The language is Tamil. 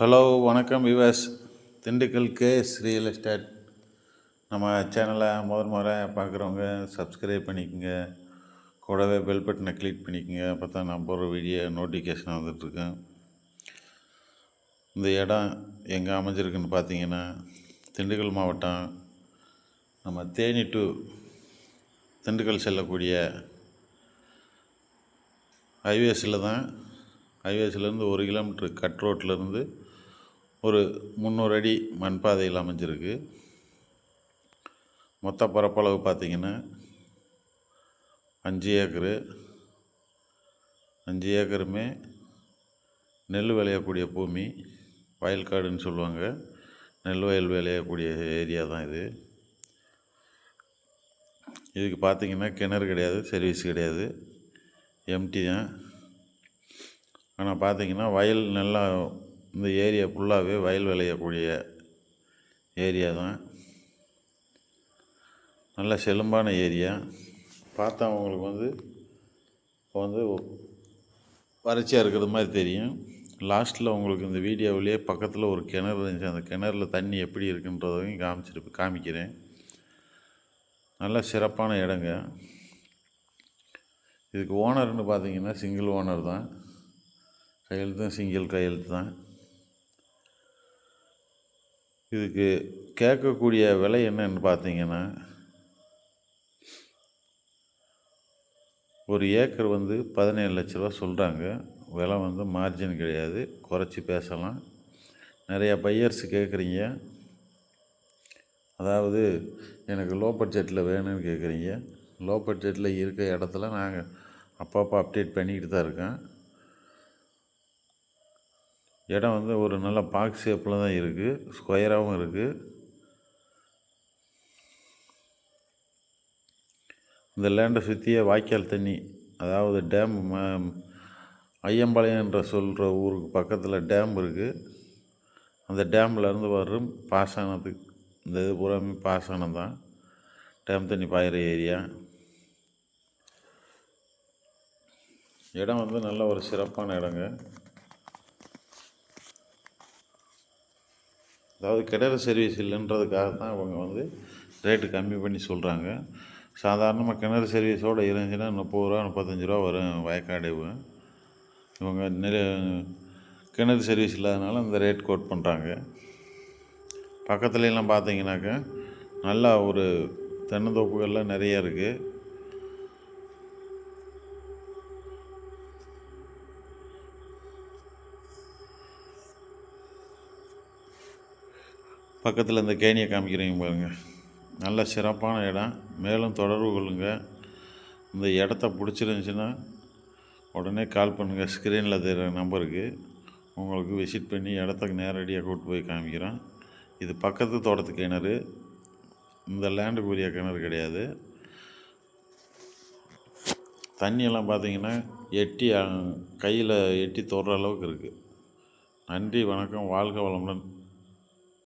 ஹலோ வணக்கம் விவாஸ் திண்டுக்கல் கேஸ் ரியல் எஸ்டேட். நம்ம சேனலை முதல் முறை பார்க்குறவங்க சப்ஸ்கிரைப் பண்ணிக்கோங்க. கூடவே பெல் பட்டனை கிளிக் பண்ணிக்கோங்க. அப்போ தான் நான் போடுற வீடியோ நோட்டிஃபிகேஷன் வந்துட்டுருக்கேன் இந்த இடம் எங்கே அமைஞ்சிருக்குன்னு பார்த்தீங்கன்னா திண்டுக்கல் மாவட்டம் நம்ம தேனி டு திண்டுக்கல் செல்லக்கூடிய ஹைவேஸில் தான். ஹைவேஸ்லேருந்து ஒரு கிலோமீட்ரு கட் ரோட்லேருந்து ஒரு முந்நூறு அடி மண் பாதையில் அமைஞ்சிருக்கு. மொத்த பரப்பளவு பார்த்திங்கன்னா அஞ்சு ஏக்கரு. அஞ்சு ஏக்கருமே நெல் விளையக்கூடிய பூமி வயல்காடுன்னு சொல்லுவாங்க. நெல் வயல் விளையக்கூடிய ஏரியா தான் இது. இதுக்கு பார்த்திங்கன்னா கிணறு கிடையாது சர்வீஸ் கிடையாது. எம்டி தான். ஆனால் பார்த்திங்கன்னா வயல் நல்லா இந்த ஏரியா ஃபுல்லாகவே வயல் விளையக்கூடிய ஏரியா தான். நல்ல செழும்பான ஏரியா. பார்த்தா அவங்களுக்கு வந்து இப்போ வந்து வறட்சியாக இருக்கிறது மாதிரி தெரியும். லாஸ்ட்டில் உங்களுக்கு இந்த வீடியோவிலேயே பக்கத்தில் ஒரு கிணறு இருந்துச்சு. அந்த கிணறுல தண்ணி எப்படி இருக்குன்றதையும் காமிச்சிருப்பேன் காமிக்கிறேன். நல்ல சிறப்பான இடங்க. இதுக்கு ஓனர்னு பார்த்தீங்கன்னா சிங்கிள் ஓனர் தான். கையெழுத்தும் சிங்கிள் கையெழுத்து தான். இதுக்கு கேட்கக்கூடிய விலை என்னன்னு பார்த்தீங்கன்னா ஒரு ஏக்கர் வந்து பதினேழு லட்ச ரூபா சொல்கிறாங்க விலை வந்து மார்ஜின் கிடையாது. குறைச்சி பேசலாம். நிறையா பையர்ஸ் கேட்குறீங்க. அதாவது எனக்கு லோ பட்ஜெட்டில் வேணும்னு கேட்குறீங்க. லோ பட்ஜெட்டில் இருக்க இடத்துல நாங்கள் அப்பப்போ அப்டேட் பண்ணிக்கிட்டு தான் இருக்கேன் இடம் வந்து ஒரு நல்ல பாக்ஸ் ஷேப்பில் தான் இருக்குது ஸ்கொயராகவும் இருக்குது இந்த லேண்டை சுற்றியே வாய்க்கால் தண்ணி. அதாவது டேம் ஐயம்பாளையம் என்ற சொல்கிற ஊருக்கு பக்கத்தில் டேம் இருக்குது அந்த டேம்லேருந்து வரும் பாசனத்துக்கு இந்த இது பூராமே பாசனம் தான். டேம் தண்ணி பாயிற ஏரியா இடம் வந்து நல்ல ஒரு சிறப்பான இடங்க. அதாவது கிணறு சர்வீஸ் இல்லைன்றதுக்காக தான் அவங்க வந்து ரேட்டு கம்மி பண்ணி சொல்கிறாங்க சாதாரணமாக கிணறு சர்வீஸோடு இருந்துச்சுன்னா முப்பது ரூபா முப்பத்தஞ்சு ரூபா வரும் வயக்காடு இவங்க நிறைய கிணறு சர்வீஸ் இல்லாதனால இந்த ரேட் கோட் பண்ணுறாங்க பக்கத்துலலாம் பார்த்தீங்கன்னாக்கா நல்லா ஒரு தென்னந்தோப்புகள்லாம் நிறைய இருக்குது பக்கத்தில் இந்த கேணியை காமிக்கிறீங்க பாருங்கள் நல்ல சிறப்பான இடம். மேலும் தொடர்பு கொள்ளுங்கள் இந்த இடத்த பிடிச்சிருந்துச்சின்னா உடனே கால் பண்ணுங்கள் ஸ்க்ரீனில் தெரிகிற நம்பருக்கு. உங்களுக்கு விசிட் பண்ணி இடத்துக்கு நேரடியாக கூப்பிட்டு போய் காமிக்கிறோம் இது பக்கத்து தோட்டத்து கிணறு. இந்த லேண்டுக்கு உரிய கிணறு கிடையாது. தண்ணியெல்லாம் பார்த்தீங்கன்னா எட்டி கையில் எட்டி தொடுற அளவுக்கு இருக்குது நன்றி வணக்கம். வாழ்க வளமுடன்.